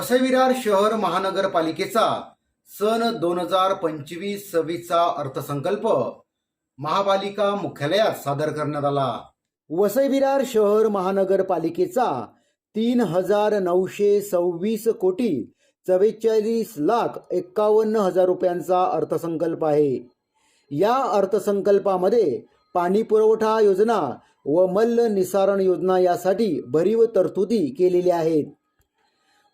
वसविरार शहर महानगरपालिकेचा सन दोन हजार पंचवीस सव्वीसचा अर्थसंकल्प महापालिका मुख्यालयात सादर करण्यात आला. वसईविरार शहर महानगरपालिकेचा तीन हजार नऊशे सव्वीस कोटी चव्वेचाळीस लाख एक्कावन्न हजार रुपयांचा अर्थसंकल्प आहे. या अर्थसंकल्पामध्ये पाणी पुरवठा योजना व मल्ल निसारण योजना यासाठी भरीव तरतुदी केलेल्या आहेत.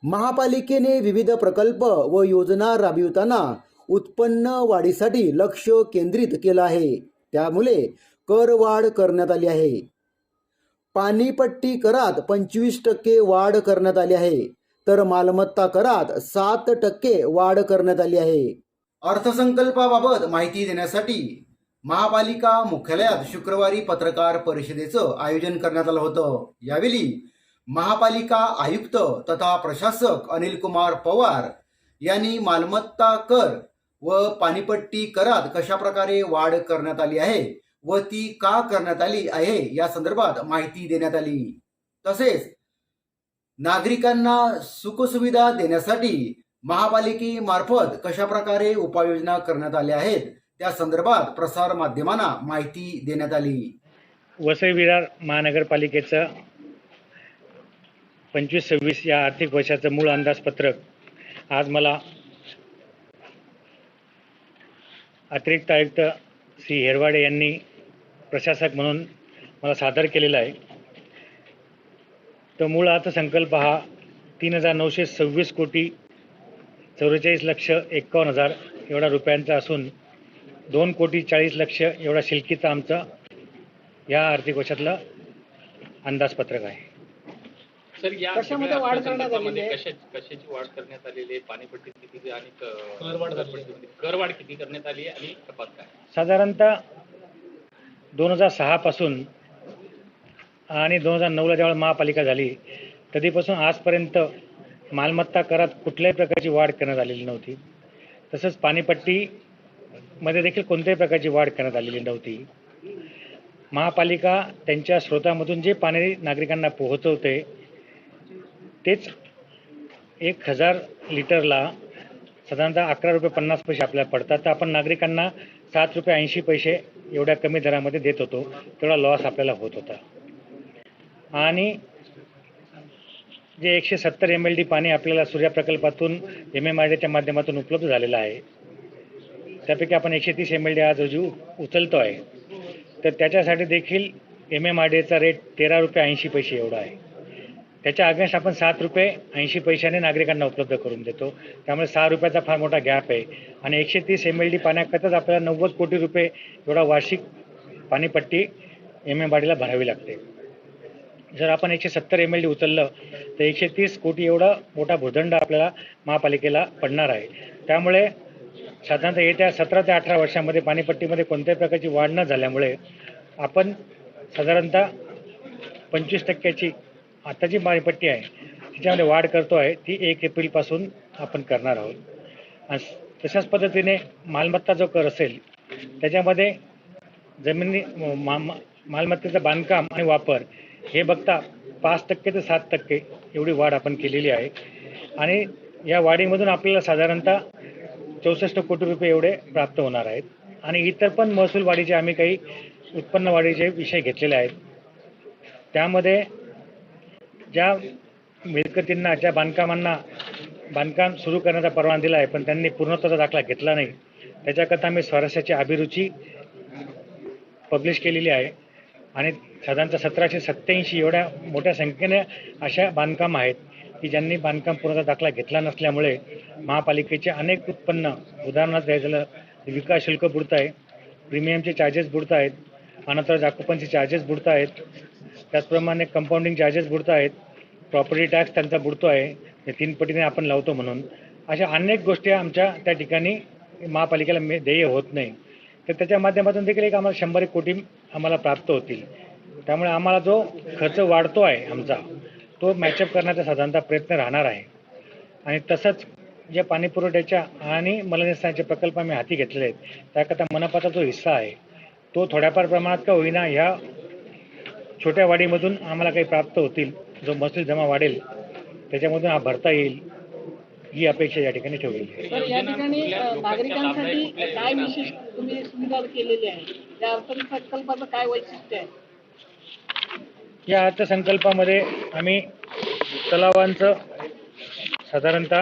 महापालिकेने विविध प्रकल्प व योजना राबविताना उत्पन्न वाढीसाठी लक्ष केंद्रित केलं आहे. त्यामुळे करवाढ करण्यात आली आहे. पाणीपट्टी करात पंचवीस टक्के वाढ करण्यात आली आहे. तर मालमत्ता करात सात टक्के वाढ करण्यात आली आहे. अर्थसंकल्पाबाबत माहिती देण्यासाठी महापालिका मुख्यालयात शुक्रवारी पत्रकार परिषदेचं आयोजन करण्यात आलं होतं. यावेळी महापालिका आयुक्त तथा प्रशासक अनिल कुमार पवार यांनी मालमत्ता कर व पाणीपट्टी करात कशा प्रकारे वाढ करण्यात आली आहे व ती का करण्यात आली आहे या संदर्भात माहिती देण्यात आली. तसेच नागरिकांना सुखसुविधा देण्यासाठी महापालिकेमार्फत कशा प्रकारे उपाययोजना करण्यात आल्या आहेत त्या संदर्भात प्रसार माध्यमांना माहिती देण्यात आली. वसई विरार महानगरपालिकेचं पंचवीस सव्वीस या आर्थिक वर्षाचं मूळ अंदाजपत्रक आज मला अतिरिक्त आयुक्त श्री हेरवाडे यांनी प्रशासक म्हणून मला सादर केलेला आहे. तर मूळ अर्थसंकल्प हा तीन हजार नऊशे सव्वीस कोटी चौवेचाळीस लक्ष एक्कावन्न हजार एवढा रुपयांचा असून दोन कोटी चाळीस लक्ष एवढा शिल्कीचा आमचा या आर्थिक वर्षातलं अंदाजपत्रक आहे. सर या कशामध्ये वाढ करण्यात आलेली आहे? कशा कशाची वाढ करण्यात आलेली आहे? पाणीपट्टी किती आणि करवाढ करवाढ किती करण्यात आली आणि कपात काय? साधारणतः दोन हजार सहापासून आणि दोन हजार नऊला ज्यावेळेला महापालिका झाली कधीपासून आजपर्यंत मालमत्ता करात कुठल्याही प्रकारची वाढ करण्यात आलेली नव्हती. तसंच पाणीपट्टीमध्ये देखील कोणत्याही प्रकारची वाढ करण्यात आलेली नव्हती. महापालिका त्यांच्या स्रोतामधून जे पाणी नागरिकांना पोहोचवते तेच एक हजार लिटरला साधारणतः अकरा रुपये पन्नास पैसे आपल्याला पडतात. तर आपण नागरिकांना सात रुपये ऐंशी पैसे एवढ्या कमी दरामध्ये देत होतो. तेवढा लॉस आपल्याला होत होता. आणि जे एकशे सत्तर एम एल डी पाणी आपल्याला सूर्या प्रकल्पातून एम एम आय डीच्या माध्यमातून उपलब्ध झालेलं आहे त्यापैकी आपण एकशे तीस एम एल डी आज रोजी उचलतो आहे तर त्याच्यासाठी देखील एम एम आय डीचा रेट तेरा रुपये ऐंशी पैसे एवढा आहे. त्याच्या अगेन्स्ट आपण सात रुपये ऐंशी पैशाने नागरिकांना उपलब्ध करून देतो. त्यामुळे सहा रुपयाचा फार मोठा गॅप आहे. आणि एकशे तीस एम एल डी पाण्याकरताच आपल्याला नव्वद कोटी रुपये एवढा वार्षिक पाणीपट्टी एम एम वाडीला भरावी लागते. जर आपण एकशे सत्तर एम एल डी उचललं तर एकशे तीस कोटी एवढा मोठा भूदंड आपल्याला महापालिकेला पडणार आहे. त्यामुळे साधारणतः येत्या सतरा ते अठरा वर्षामध्ये पाणीपट्टीमध्ये कोणत्याही प्रकारची वाढ न झाल्यामुळे आपण साधारणतः पंचवीस टक्क्याची आता जी माळीपट्टी आहे. तिच्यामध्ये वाढ करतो आहे. ती एक एप्रिलपासून आपण करणार आहोत. आणि तशाच पद्धतीने मालमत्ता जो कर असेल त्याच्यामध्ये जमिनी मा- मालमत्तेचं बांधकाम आणि वापर हे बघता पाच टक्के ते सात टक्के एवढी वाढ आपण केलेली आहे. आणि या वाढीमधून आपल्याला साधारणतः चौसष्ट कोटी रुपये एवढे प्राप्त होणार आहेत. आणि इतर पण महसूल वाढीचे आम्ही काही उत्पन्न वाढीचे विषय घेतलेले आहेत. त्यामध्ये ज्या मिळकतींना ज्या बांधकामांना बांधकाम सुरू करण्याचा परवाना दिला आहे पण त्यांनी पूर्णत्वाचा दाखला घेतला नाही. त्याच्याकरता आम्ही स्वारस्याची अभिरुची पब्लिश केलेली आहे आणि साधारणतः सतराशे सत्त्याऐंशी एवढ्या मोठ्या संख्येने अशा बांधकाम आहेत की ज्यांनी बांधकाम पूर्णता दाखला घेतला नसल्यामुळे महापालिकेचे अनेक उत्पन्न उदाहरणार्थ द्यायचं झालं विकास शुल्क बुडत आहे प्रीमियमचे चार्जेस बुडत आहेत अनंतर जाकुपांचे चार्जेस बुडत आहेत त्याचप्रमाणे कंपाऊंडिंग चार्जेस बुडत आहेत. प्रॉपर्टी टॅक्स त्यांचा बुडतो आहे. हे तीन पटीने आपण लावतो म्हणून. अशा अनेक गोष्टी आमच्या त्या ठिकाणी महापालिकेला मे देय होत नाही. तर त्याच्या माध्यमातून देखील एक आम्हाला शंभर एक कोटी आम्हाला प्राप्त होतील. त्यामुळे आम्हाला जो खर्च वाढतो आहे आमचा तो मॅचअप करण्याचा साधारणतः प्रयत्न राहणार आहे. आणि तसंच जे पाणी पुरवठ्याच्या आणि मलनिस्तानाचे प्रकल्प आम्ही हाती घेतलेले आहेत त्याकरता मनपाचा जो हिस्सा आहे तो थोड्याफार प्रमाणात का होईना ह्या छोट्या वाढीमधून आम्हाला काही प्राप्त होतील. जो महसूल जमा वाढेल त्याच्यामधून हा भरता येईल ही अपेक्षा या ठिकाणी ठेवलेली आहे. तर या ठिकाणी कुठल्या अ, लोकांच्या नागरिकांसाठी लाभासाठी कुठल्या काय योजना विशेष तुम्ही सुविधा केलेली आहे त्या अर्थसंकल्पाचं काय वैशिष्ट्य आहे? या अर्थसंकल्पामध्ये आम्ही तलावांचं साधारणतः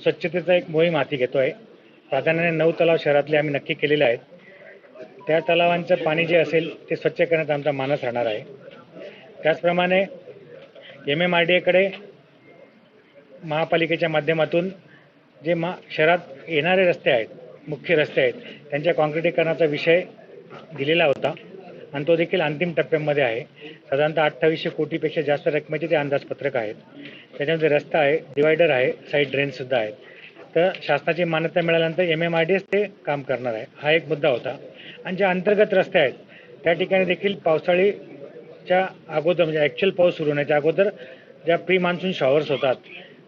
स्वच्छतेचा एक मोहीम हाती घेतो आहे प्राधान्याने नऊ तलाव शहरातले आम्ही नक्की केलेले आहेत. त्या तलावांचं पाणी जे असेल ते स्वच्छ करण्यात आमचा मानस राहणार आहे. त्याचप्रमाणे एम एम आर डी एकडे महापालिकेच्या माध्यमातून जे मा शहरात येणारे रस्ते आहेत मुख्य रस्ते आहेत त्यांच्या काँक्रिटीकरणाचा विषय दिलेला होता. आणि तो देखील अंतिम टप्प्यामध्ये आहे. साधारणतः अठ्ठावीसशे कोटीपेक्षा जास्त रकमेचे ते अंदाजपत्रक आहेत. त्याच्यामध्ये रस्ता आहे डिवायडर आहे साईड ड्रेनसुद्धा आहेत. तर शासनाची मान्यता मिळाल्यानंतर M M R D S ते काम करणार आहे. हा एक मुद्दा होता. आणि ज्या अंतर्गत रस्ते आहेत त्या ठिकाणी देखील पावसाळीच्या अगोदर म्हणजे ॲक्च्युअल पाऊस सुरू होण्याच्या अगोदर ज्या प्री मान्सून शॉवर्स होतात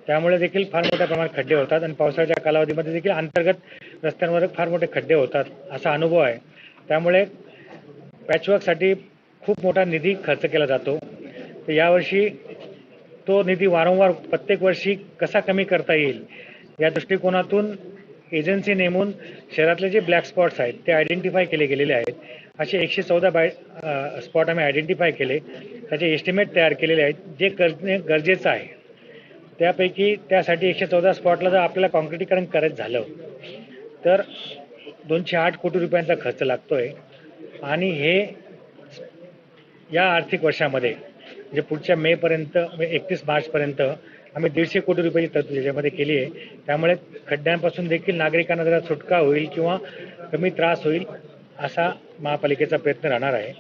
त्यामुळे देखील फार मोठ्या प्रमाणात खड्डे होतात आणि पावसाळ्याच्या कालावधीमध्ये देखील अंतर्गत रस्त्यांवर फार मोठे खड्डे होतात असा अनुभव आहे. त्यामुळे पॅचवर्कसाठी खूप मोठा निधी खर्च केला जातो. तर यावर्षी तो निधी वारंवार प्रत्येक वर्षी कसा कमी करता येईल या दृष्टिकोनातून एजन्सी नेमून शहरातले जे ब्लॅक स्पॉट्स आहेत ते आयडेंटिफाय केले गेलेले आहेत. असे एकशे चौदा बाय स्पॉट आम्ही आयडेंटिफाय केले. त्याचे एस्टिमेट तयार केलेले आहेत जे करणे गरजेचं आहे. त्यापैकी त्यासाठी एकशे चौदा स्पॉटला जर आपल्याला कॉन्क्रिटीकरण करायचं झालं तर दोनशे आठ कोटी रुपयांचा खर्च लागतो आहे आणि हे या आर्थिक वर्षामध्ये म्हणजे पुढच्या मेपर्यंत एकतीस मार्चपर्यंत आम्ही दीडशे कोटी रुपयाची तरतूद याच्यामध्ये केली आहे. त्यामुळे खड्ड्यांपासून देखील नागरिकांना जरा सुटका होईल किंवा कमी त्रास होईल असा महापालिकेचा प्रयत्न राहणार आहे.